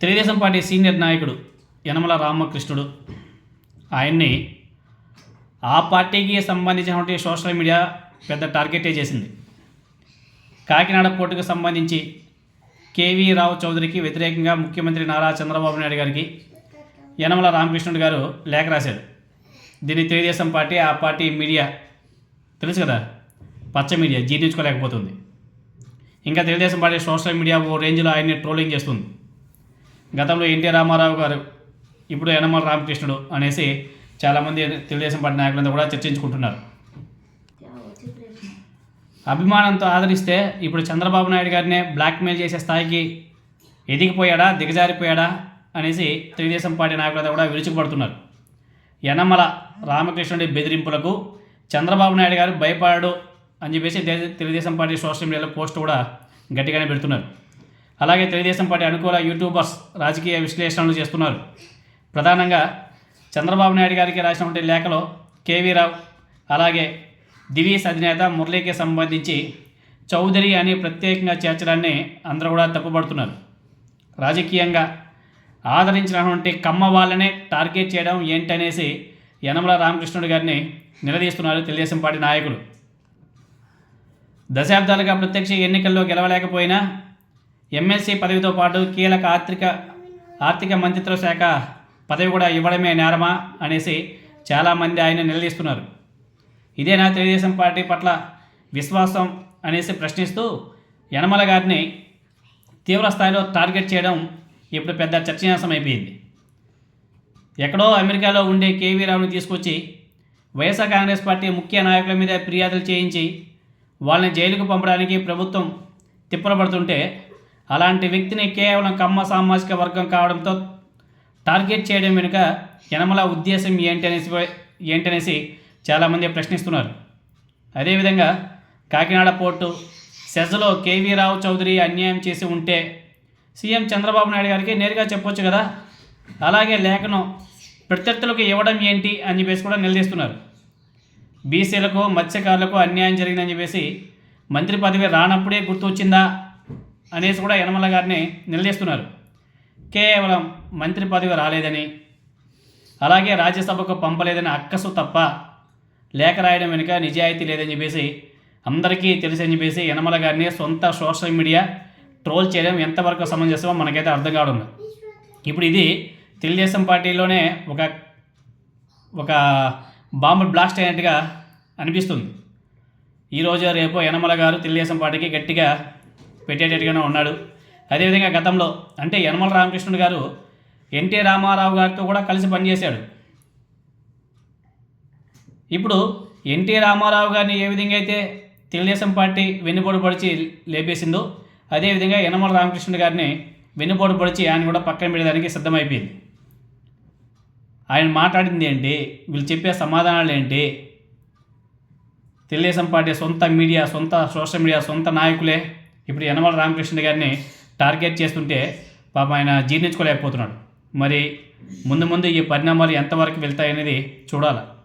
Telugu Desam party senior నాయకుడు యనమల రామకృష్ణుడు. ఆయన్ని ఆ పార్టీకి సంబంధించినటువంటి సోషల్ మీడియా పెద్ద టార్గెటే చేసింది. కాకినాడ పోర్టుకు సంబంధించి కేవీ రావు చౌదరికి వ్యతిరేకంగా ముఖ్యమంత్రి నారా చంద్రబాబు నాయుడు గారికి యనమల రామకృష్ణుడు గారు లేఖ రాశారు. దీన్ని తెలుగుదేశం పార్టీ ఆ పార్టీ మీడియా తెలుసు కదా? పచ్చ మీడియా జీర్ణించుకోలేకపోతుంది. ఇంకా తెలుగుదేశం పార్టీ సోషల్ మీడియా ఓ రేంజ్లో ఆయన్ని ట్రోలింగ్ చేస్తుంది. గతంలో ఎన్టీ రామారావు గారు ఇప్పుడు యనమల రామకృష్ణుడు అనేసి చాలామంది తెలుగుదేశం పార్టీ నాయకులంతా కూడా చర్చించుకుంటున్నారు. అభిమానంతో ఆదరిస్తే ఇప్పుడు చంద్రబాబు నాయుడు గారినే బ్లాక్మెయిల్ చేసే స్థాయికి ఎదిగిపోయాడా దిగజారిపోయాడా అనేసి తెలుగుదేశం పార్టీ నాయకులంతా కూడా విరుచుకుపడుతున్నారు. యనమల రామకృష్ణుడి బెదిరింపులకు చంద్రబాబు నాయుడు గారు భయపడాడు అని చెప్పేసి తెలుగుదేశం పార్టీ సోషల్ మీడియాలో పోస్ట్ కూడా గట్టిగానే పెడుతున్నారు. అలాగే తెలుగుదేశం పార్టీ అనుకూల యూట్యూబర్స్ రాజకీయ విశ్లేషణలు చేస్తున్నారు. ప్రధానంగా చంద్రబాబు నాయుడు గారికి రాసినటువంటి లేఖలో కేవీ రావు అలాగే దివీస్ అధినేత మురళీకి సంబంధించి చౌదరి అని ప్రత్యేకంగా చేర్చడాన్ని అందరూ కూడా తప్పుపడుతున్నారు. రాజకీయంగా ఆదరించినటువంటి కమ్మ వాళ్ళనే టార్గెట్ చేయడం ఏంటనేసి యనమల రామకృష్ణుడు గారిని నిలదీస్తున్నారు తెలుగుదేశం పార్టీ నాయకులు. దశాబ్దాలుగా ప్రత్యక్ష ఎన్నికల్లో గెలవలేకపోయినా ఎమ్మెల్సీ పదవితో పాటు కీలక ఆర్థిక ఆర్థిక మంత్రిత్వ శాఖ పదవి కూడా ఇవ్వడమే నేరమా అనేసి చాలామంది ఆయన నిలదీస్తున్నారు. ఇదేనా తెలుగుదేశం పార్టీ పట్ల విశ్వాసం అనేసి ప్రశ్నిస్తూ యనమల గారిని తీవ్ర స్థాయిలో టార్గెట్ చేయడం ఇప్పుడు పెద్ద చర్చనీయాంశం అయిపోయింది ఎక్కడో అమెరికాలో ఉండే కేవీ రావుని తీసుకొచ్చి వైఎస్ఆర్ కాంగ్రెస్ పార్టీ ముఖ్య నాయకుల మీద ఫిర్యాదులు చేయించి వాళ్ళని జైలుకు పంపడానికి ప్రభుత్వం తిప్పలు పడుతుంటే అలాంటి వ్యక్తిని కేవలం కమ్మ సామాజిక వర్గం కావడంతో టార్గెట్ చేయడం వెనుక యనమల ఉద్దేశం ఏంటనేసి ఏంటనేసి చాలామంది ప్రశ్నిస్తున్నారు. అదేవిధంగా కాకినాడ పోర్టు సెజలో కేవీ రావు చౌదరి అన్యాయం చేసి ఉంటే సీఎం చంద్రబాబు నాయుడు గారికి నేరుగా చెప్పొచ్చు కదా? అలాగే లేఖను ప్రత్యర్థులకు ఇవ్వడం ఏంటి అని చెప్పేసి కూడా నిలదీస్తున్నారు. బీసీలకు మత్స్యకారులకు అన్యాయం జరిగిందని చెప్పేసి మంత్రి పదవి రానప్పుడే గుర్తు వచ్చిందా అనేసి కూడా యనమల గారిని నిలదీస్తున్నారు. కేవలం మంత్రి పదవి రాలేదని అలాగే రాజ్యసభకు పంపలేదని అక్కసు తప్ప లేఖ రాయడం వెనుక నిజాయితీ లేదని చెప్పేసి అందరికీ తెలుసని చెప్పేసి యనమల గారిని సొంత సోషల్ మీడియా ట్రోల్ చేయడం ఎంతవరకు సమంజసమో మనకైతే అర్థం కావడం ఇప్పుడు ఇది తెలుగుదేశం పార్టీలోనే ఒక ఒక బాంబు బ్లాస్ట్ అయినట్టుగా అనిపిస్తుంది. ఈరోజు రేపు యనమల గారు తెలుగుదేశం పార్టీకి గట్టిగా పెట్టేటట్టుగానే ఉన్నాడు. అదేవిధంగా గతంలో అంటే యనమల రామకృష్ణుడు గారు ఎన్టీ రామారావు గారితో కూడా కలిసి పనిచేశాడు. ఇప్పుడు ఎన్టీ రామారావు గారిని ఏ విధంగా అయితే తెలుగుదేశం పార్టీ వెన్నుపోటు పొడిచి లేపేసిందో అదేవిధంగా యనమల రామకృష్ణుడు గారిని వెన్నుపోటు పొడిచి ఆయన కూడా పక్కన పెట్టడానికి సిద్ధమైపోయింది. ఆయన మాట్లాడింది ఏంటి? వీళ్ళు చెప్పే సమాధానాలు ఏంటి? తెలుగుదేశం పార్టీ సొంత మీడియా సొంత సోషల్ మీడియా సొంత నాయకులే ఇప్పుడు యనమల రామకృష్ణ గారిని టార్గెట్ చేస్తుంటే పాప ఆయన జీర్ణించుకోలేకపోతున్నాడు. మరి ముందు ముందు ఈ పరిణామాలు ఎంతవరకు వెళ్తాయనేది చూడాలి.